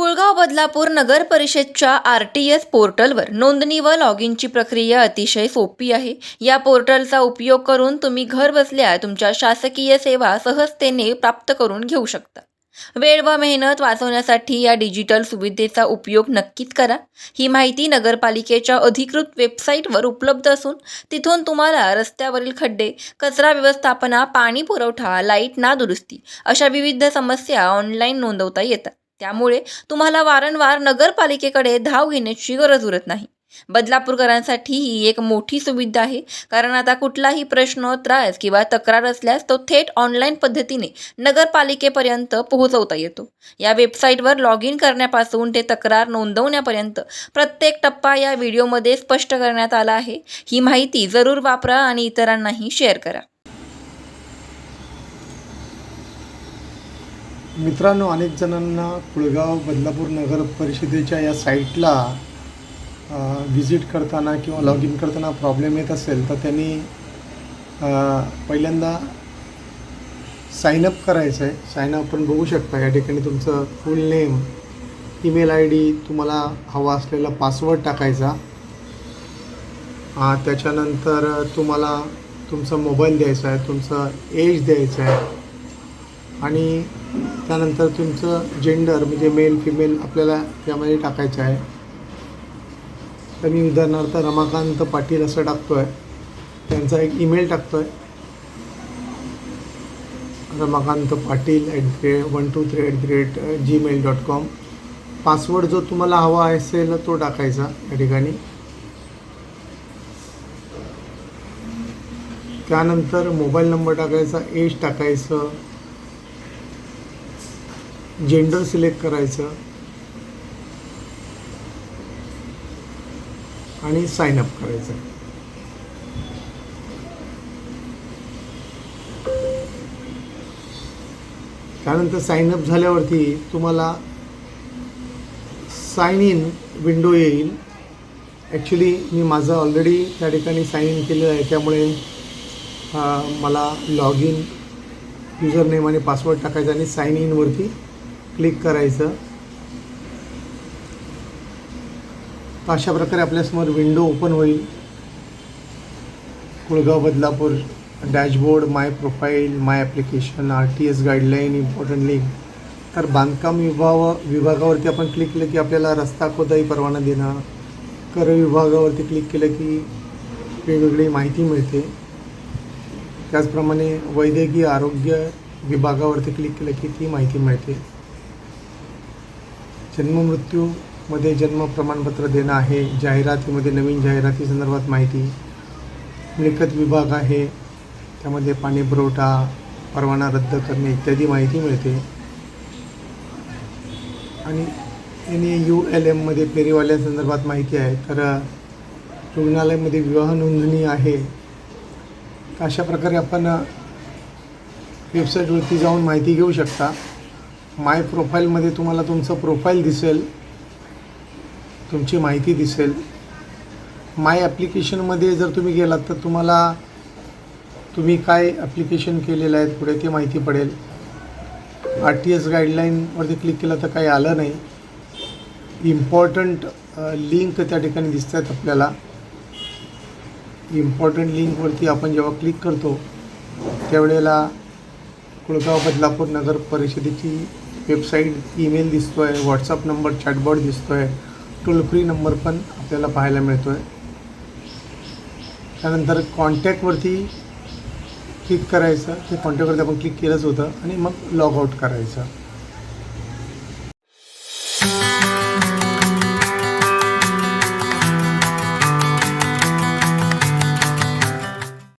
कुळगाव बदलापूर नगर परिषदच्या R T S पोर्टलवर नोंदणी व लॉग इनची प्रक्रिया अतिशय सोपी आहे. या पोर्टलचा उपयोग करून तुम्ही घर बसल्या तुमच्या शासकीय सेवा सहजतेने प्राप्त करून घेऊ शकता. वेळ व मेहनत वाचवण्यासाठी या डिजिटल सुविधेचा उपयोग नक्कीच करा. ही माहिती नगरपालिकेच्या अधिकृत वेबसाईटवर उपलब्ध असून तिथून तुम्हाला रस्त्यावरील खड्डे कचरा व्यवस्थापना पाणी पुरवठा लाइट नादुरुस्ती अशा विविध समस्या ऑनलाईन नोंदवता येतात. त्यामुळे तुम्हाला वारंवार नगरपालिकेकडे धाव घेण्याची गरज उरत नाही. बदलापूरकरांसाठी ही एक मोठी सुविधा आहे. कारण आता कुठलाही प्रश्न त्रास किंवा तक्रार असल्यास तो थेट ऑनलाईन पद्धतीने नगरपालिकेपर्यंत पोहोचवता येतो. या वेबसाईटवर लॉग इन करण्यापासून ते तक्रार नोंदवण्यापर्यंत प्रत्येक टप्पा या व्हिडिओमध्ये स्पष्ट करण्यात आला आहे. ही माहिती जरूर वापरा आणि इतरांनाही शेअर करा. मित्रांनो अनेक जणांना कुळगाव बदलापूर नगर परिषदेच्या या साईटला व्हिजिट करताना किंवा लॉग इन करताना प्रॉब्लेम येत असेल तर त्यांनी पहिल्यांदा साईनअप करायचं आहे. साईनअप आपण बघू शकता. या ठिकाणी तुमचं full name email I D तुम्हाला हवा असलेला पासवर्ड टाकायचा. त्याच्यानंतर तुम्हाला तुमचा मोबाईल द्यायचा आहे तुमचं एज द्यायचं आहे. आणि त्यानंतर तुमचं जेंडर म्हणजे मेल फिमेल आपल्याला त्यामध्ये टाकायचं आहे. तर मी उदाहरणार्थ रमाकांत पाटील असं टाकतो आहे त्यांचा एक ईमेल टाकतो आहे Ramakant Patil at the rate one two three at the rate Gmail dot com password जो तुम्हाला हवा असेल तो टाकायचा या ठिकाणी. त्यानंतर मोबाईल नंबर टाकायचा एज टाकायचं. जेंडर सिलेक्ट करायचं. आणि साइन अप करायचं. त्यानंतर साइन अप झाल्यावरती तुम्हाला साइन इन विंडो येईल. ॲक्च्युली मी माझं ऑलरेडी त्या ठिकाणी साइन इन केलेलं आहे. त्यामुळे मला लॉग इन युजर नेम आणि पासवर्ड टाकायचा आणि साइन इनवरती क्लिक करायचं. तर अशा प्रकारे आपल्यासमोर विंडो ओपन होईल. Kulgaon Badlapur dashboard my profile my application R T S guideline important link तर बांधकाम विभाग विभागावरती आपण क्लिक केलं की आपल्याला रस्ता खोदाई परवाना देणं कर विभागावरती क्लिक केलं की वेगवेगळी माहिती मिळते. त्याचप्रमाणे वैद्यकीय आरोग्य विभागावरती क्लिक केलं की ती माहिती मिळते. जन्ममृत्यूमध्ये जन्म प्रमाणपत्र देणं आहे जाहिरातीमध्ये नवीन जाहिराती संदर्भात माहिती मिळकत विभाग आहे त्यामध्ये पाणी पुरवठा परवाना रद्द करणे इत्यादी माहिती मिळते. आणि एन ए यू एल एममध्ये फेरीवाल्यांसंदर्भात माहिती आहे तर रुग्णालयामध्ये विवाह नोंदणी आहे. अशा प्रकारे आपण वेबसाईटवरती जाऊन माहिती घेऊ शकता. माय प्रोफाईलमध्ये तुम्हाला तुमचं प्रोफाईल दिसेल. तुमची माहिती दिसेल. माय ॲप्लिकेशनमध्ये जर तुम्ही गेलात तर तुम्हाला तुम्ही काय ॲप्लिकेशन केलेलं आहे पुढे ते माहिती पडेल. आर टी एस गाईडलाईनवरती क्लिक केलं तर काही आलं नाही. इम्पॉर्टंट लिंक त्या ठिकाणी दिसत आहेत आपल्याला. इम्पॉर्टंट लिंकवरती आपण जेव्हा क्लिक करतो त्यावेळेला कुळगाव बदलापूर नगर परिषदेची वेबसाईट ईमेल दिसतो आहे व्हॉट्सअप नंबर चॅटबॉट दिसतो आहे टोल फ्री नंबर पण आपल्याला पाहायला मिळतो आहे त्यानंतर कॉन्टॅक्टवरती क्लिक करायचं ते कॉन्टॅक्टवरती आपण क्लिक केलंच होतं आणि मग लॉग आऊट करायचं.